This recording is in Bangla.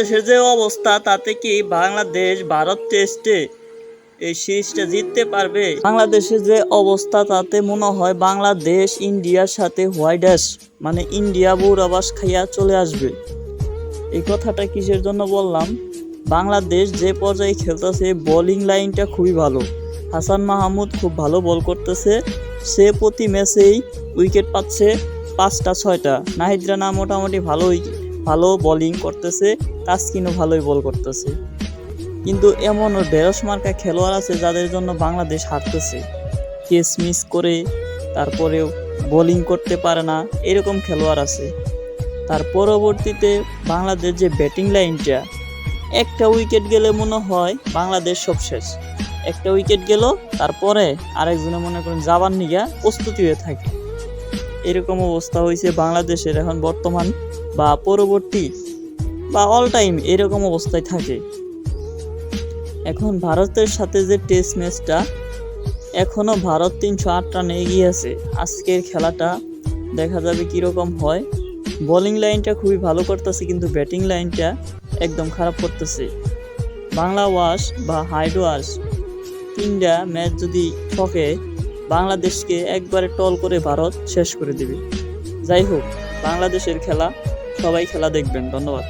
বাংলাদেশের যে অবস্থা, তাতে কি বাংলাদেশ ভারত টেস্টে এই সিরিজটা জিততে পারবে? বাংলাদেশের যে অবস্থা, তাতে মনে হয় বাংলাদেশ ইন্ডিয়ার সাথে হোয়াইট মানে ইন্ডিয়া বৌরাবাস খাইয়া চলে আসবে। এই কথাটা কিসের জন্য বললাম? বাংলাদেশ যে পর্যায়ে খেলতেছে বোলিং লাইনটা খুবই ভালো। হাসান মাহমুদ খুব ভালো বল করতেছে। সে প্রতি ম্যাচেই উইকেট পাচ্ছে পাঁচটা, ছয়টা। নাহিদ রানা মোটামুটি ভালোই ভালো বোলিং করতেছে, তাসকিনও ভালোই বল করতেছে। কিন্তু এমন ঢেঁড়স মার্কা খেলোয়াড় আছে যাদের জন্য বাংলাদেশ হারতেছে। কেস মিস করে, তারপরেও বোলিং করতে পারে না, এরকম খেলোয়াড় আছে। তার পরবর্তীতে বাংলাদেশ যে ব্যাটিং লাইনটা একটা উইকেট গেলে মনে হয় বাংলাদেশ সব শেষ। একটা উইকেট গেল, তারপরে আরেকজনে মনে করেন যাবার নিগা প্রস্তুতি হয়ে থাকে। এরকম অবস্থা হয়েছে বাংলাদেশের এখন বর্তমান বা পরবর্তী বা অল টাইম এরকম অবস্থায় থাকে। এখন ভারতের সাথে যে টেস্ট ম্যাচটা এখনও ভারত তিনশো আট রানে এগিয়ে আছে। আজকের খেলাটা দেখা যাবে কীরকম হয়। বোলিং লাইনটা খুবই ভালো করতেছে, কিন্তু ব্যাটিং লাইনটা একদম খারাপ করতেছে। বাংলা ওয়াশ বা হাইড ওয়াশ তিনটা ম্যাচ যদি ঠকে বাংলাদেশকে একবারে টল করে ভারত শেষ করে দিবে। যাই হোক, বাংলাদেশের খেলা সবাই খেলা দেখবেন। ধন্যবাদ।